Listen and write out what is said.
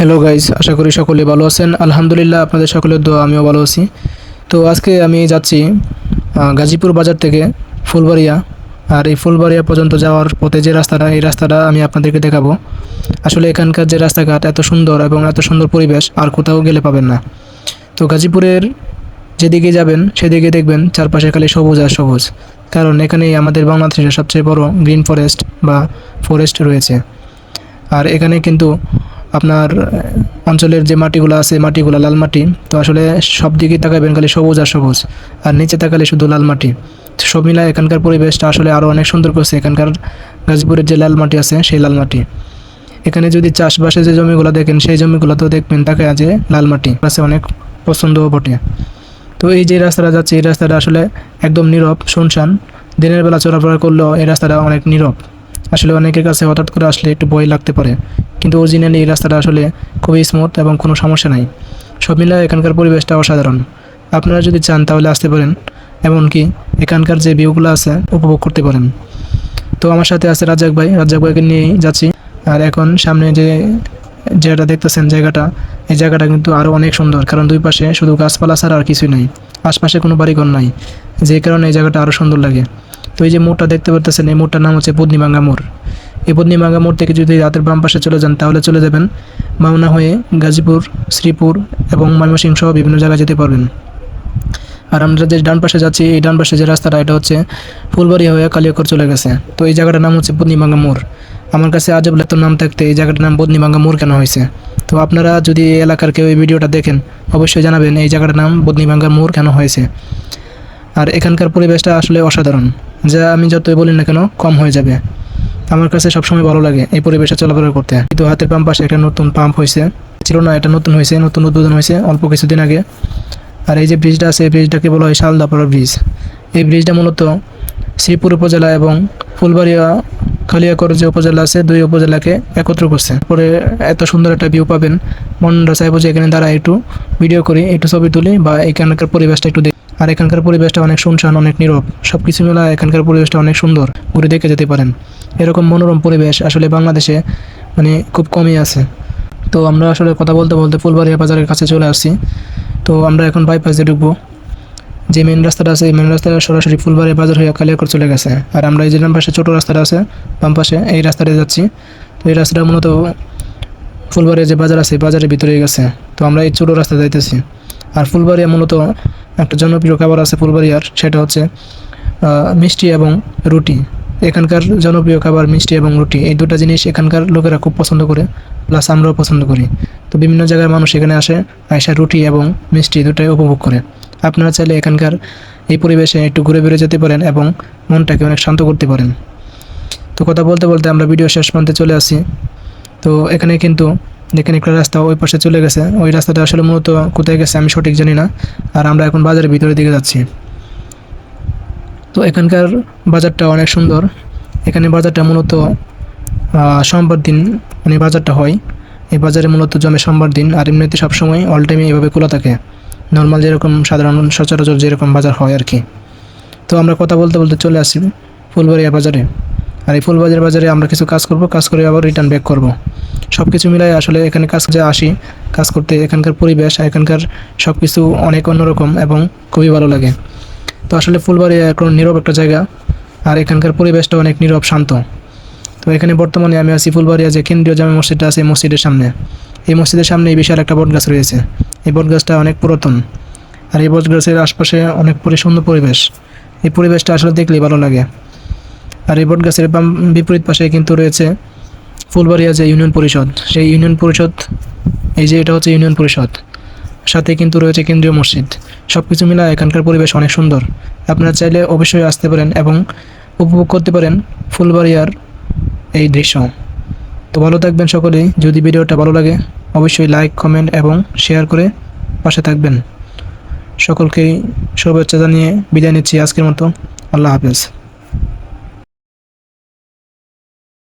Hello guys আশা করি সকলে ভালো আছেন। আলহামদুলিল্লাহ, আপনাদের সকলের দোয়া, আমিও ভালো আছি। তো আজকে আমি যাচ্ছি গাজীপুর বাজার থেকে ফুলবাড়িয়া। আর এই ফুলবাড়িয়া পর্যন্ত যাওয়ার পথে যে রাস্তাটা, এই রাস্তাটা আমি আপনাদেরকে দেখাবো। আসলে এখানকার যে রাস্তাঘাট এত সুন্দর এবং এত সুন্দর পরিবেশ, আর কোথাও গেলে পাবেন না। তো গাজীপুরের যেদিকে যাবেন, সেদিকে দেখবেন চারপাশে খালি সবুজ আর সবুজ। কারণ এখানেই আমাদের বাংলাদেশের সবচেয়ে বড় গ্রিন ফরেস্ট বা ফরেস্ট রয়েছে। আর এখানে কিন্তু আপনার অঞ্চলের যে মাটিগুলো আছে, মাটিগুলো লাল মাটি, তো আসলে সব দিকে তাকাবেন খালি সবুজ আর সবুজ, আর নিচে তাকালে শুধু লাল মাটি। সব মিলায় এখানকার পরিবেশটা আসলে আরও অনেক সুন্দর করছে। এখানকার গাজীপুরের যে লাল মাটি আছে, সেই লাল মাটি। এখানে যদি চাষবাসের যে জমিগুলো দেখেন, সেই জমিগুলো তো দেখবেন তাকে যে লাল মাটি। আছে অনেক পছন্দও বটে। তো এই যে রাস্তাটা যাচ্ছে, এই রাস্তাটা আসলে একদম নীরব, শুনশান। দিনের বেলা চলাফেরা করলেও এই রাস্তাটা অনেক নীরব। আসলে অনেকের কাছে হঠাৎ করে আসলে একটু ভয় লাগতে পারে। কিন্তু অরিজিনালি এই রাস্তাটা আসলে খুবই স্মুথ এবং কোনো সমস্যা নাই। সব মিলিয়ে এখানকার পরিবেশটা অসাধারণ। আপনারা যদি চান তাহলে আসতে পারেন, এমনকি এখানকার যে ভিউগুলো আছে, উপভোগ করতে পারেন। তো আমার সাথে আছে রাজ্জাক ভাই। রাজ্জাক ভাইকে নিয়েই যাচ্ছি। আর এখন সামনে যে যেটা দেখতেছেন, জায়গাটা, এই জায়গাটা কিন্তু আরও অনেক সুন্দর। কারণ দুই পাশে শুধু গাছপালা ছাড়া আর কিছুই নাই। আশপাশে কোনো বাড়িঘর নাই। যে কারণে এই জায়গাটা আরও সুন্দর লাগে। তো এই যে মোড়টা দেখতে পারতেছেন, এই মোড়টার নাম হচ্ছে পদ্নিমাঙ্গা মোড়। এই পদ্নিমাঙ্গা মোড় থেকে যদি রাতের বাম পাশে চলে যান, তাহলে চলে যাবেন মাওনা হয়ে গাজীপুর, শ্রীপুর এবং ময়মনসিংহ সহ বিভিন্ন জায়গায় যেতে পারবেন। আর আমরা যে ডান পাশে যাচ্ছি, এই ডান পাশে যে রাস্তাটা, এটা হচ্ছে ফুলবাড়ি হয়ে কালিয়াকর চলে গেছে। তো এই জায়গাটার নাম হচ্ছে পদ্নিমাঙ্গা মোড়। আমার কাছে আজব লাগতো নাম থাকতে এই জায়গাটার নাম বদনিমাঙ্গা মোড় কেন হয়েছে। তো আপনারা যদি এই এলাকার কেউ এই ভিডিওটা দেখেন, অবশ্যই জানাবেন এই জায়গাটার নাম বদনিমাঙ্গা মোড় কেন হয়েছে। আর এখানকার পরিবেশটা আসলে অসাধারণ। যা আমি যতই বলি না কেন, কম হয়ে যাবে। আমার কাছে সবসময় ভালো লাগে এই পরিবেশে চলাফেরা করতে। কিন্তু হাতের পাম্প পাশে একটা নতুন পাম্প হয়েছে। ছিল না, এটা নতুন হয়েছে, নতুন উদ্বোধন হয়েছে অল্প কিছুদিন আগে। আর এই যে ব্রিজটা আছে, এই ব্রিজটাকে বলা হয় শালদাপাড়া ব্রিজ। এই ব্রিজটা মূলত শ্রীপুর উপজেলা এবং ফুলবাড়িয়া, কালিয়াকর যে উপজেলা আছে, দুই উপজেলাকে একত্র করছে। পরে এত সুন্দর একটা ভিউ পাবেন। মনটা চাইব যে এখানে দাঁড়া একটু ভিডিও করি, একটু ছবি তুলি বা এখানকার পরিবেশটা একটু দেখি। আর এখানকার পরিবেশটা অনেক শুনশান, অনেক নীরব। সব কিছু মিলা এখানকার পরিবেশটা অনেক সুন্দর। ঘুরে দেখে যেতে পারেন। এরকম মনোরম পরিবেশ আসলে বাংলাদেশে মানে খুব কমই আছে। তো আমরা আসলে কথা বলতে বলতে ফুলবাড়িয়া বাজারের কাছে চলে আসছি। তো আমরা এখন বাইপাস দিয়ে ঢুকবো। যে মেন রাস্তাটা আছে মেন রাস্তাটা সরাসরি ফুলবাড়ি বাজার হয়ে কালিয়াকর চলে গেছে। আর আমরা এই যে ডান পাশে, ছোটো রাস্তাটা আছে, বাম পাশে, এই রাস্তাটা যাচ্ছি। তো এই রাস্তাটা মূলত ফুলবাড়িয়া যে বাজার আছে বাজারের ভিতরে গেছে। তো আমরা এই ছোটো রাস্তা যাইতেছি। আর ফুলবাড়িয়া মূলত একটা জনপ্রিয় খাবার আছে ফুলবাড়িয়ার, সেটা হচ্ছে মিষ্টি এবং রুটি। এখানকার জনপ্রিয় খাবার মিষ্টি এবং রুটি। এই দুটো জিনিস এখানকার লোকেরা খুব পছন্দ করে, প্লাস আমরাও পছন্দ করি। তো বিভিন্ন জায়গায় মানুষ এখানে আসে আয়সা রুটি এবং মিষ্টি দুটাই উপভোগ করে। আপনারা চাইলে এখানকার এই পরিবেশে একটু ঘুরে বেড়ে যেতে পারেন এবং মনটাকে অনেক শান্ত করতে পারেন। তো কথা বলতে বলতে আমরা ভিডিও শেষ প্রান্তে চলে আসি। তো এখানে কিন্তু দেখেন একটা রাস্তা ওই পাশে চলে গেছে। ওই রাস্তাটা আসলে মূলত কোথায় গেছে আমি সঠিক জানি না। আর আমরা এখন বাজারের ভিতরের দিকে যাচ্ছি। তো এখানকার বাজারটা অনেক সুন্দর। এখানে বাজারটা মূলত সোমবার দিন মানে বাজারটা হয়। এই বাজারে মূলত জমে সোমবার দিন আর এমনিতে সবসময় অল টাইমে এভাবে খোলা থাকে। নর্মাল যেরকম সাধারণ সচরাচর যেরকম বাজার হয় আর কি। তো আমরা কথা বলতে বলতে চলে আসি ফুলবাড়িয়া বাজারে। আর এই ফুলবাজার বাজারে আমরা কিছু কাজ করব, কাজ করে আবার রিটার্ন ব্যাক করব। সব কিছু মিলাই আসলে এখানে কাজ যে আসি, কাজ করতে এখানকার পরিবেশ, এখানকার সব কিছু অনেক অন্যরকম এবং খুবই ভালো লাগে। তো আসলে ফুলবাড়িয়া এখন নীরব একটা জায়গা, আর এখানকার পরিবেশটা অনেক নীরব, শান্ত। তো এখানে বর্তমানে আমি আছি ফুলবাড়িয়া যে কেন্দ্রীয় জামা মসজিদটা আছে মসজিদের সামনে। এই মসজিদের সামনে এই বিশাল একটা বট গাছ রয়েছে। এই বট গাছটা অনেক পুরাতন, আর এই বট গাছের আশপাশে অনেক সুন্দর পরিবেশ। এই পরিবেশটা আসলে দেখলেই ভালো লাগে। আর এই বট গাছের বিপরীত পাশে কিন্তু রয়েছে ফুলবাড়িয়া যে ইউনিয়ন পরিষদ, সেই ইউনিয়ন পরিষদ, এই যে এটা হচ্ছে ইউনিয়ন পরিষদ, সাথে কিন্তু রয়েছে কেন্দ্রীয় মসজিদ। সব কিছু মিলা এখানকার পরিবেশ অনেক সুন্দর। আপনারা চাইলে অবশ্যই আসতে পারেন এবং উপভোগ করতে পারেন ফুলবাড়িয়ার এই দৃশ্য। তো ভালো থাকবেন সকলেই। যদি ভিডিওটা ভালো লাগে, অবশ্যই লাইক, কমেন্ট এবং শেয়ার করে পাশে থাকবেন। সকলকেই শুভেচ্ছা জানিয়ে বিদায় নিচ্ছি আজকের মতো। আল্লাহ হাফেজ।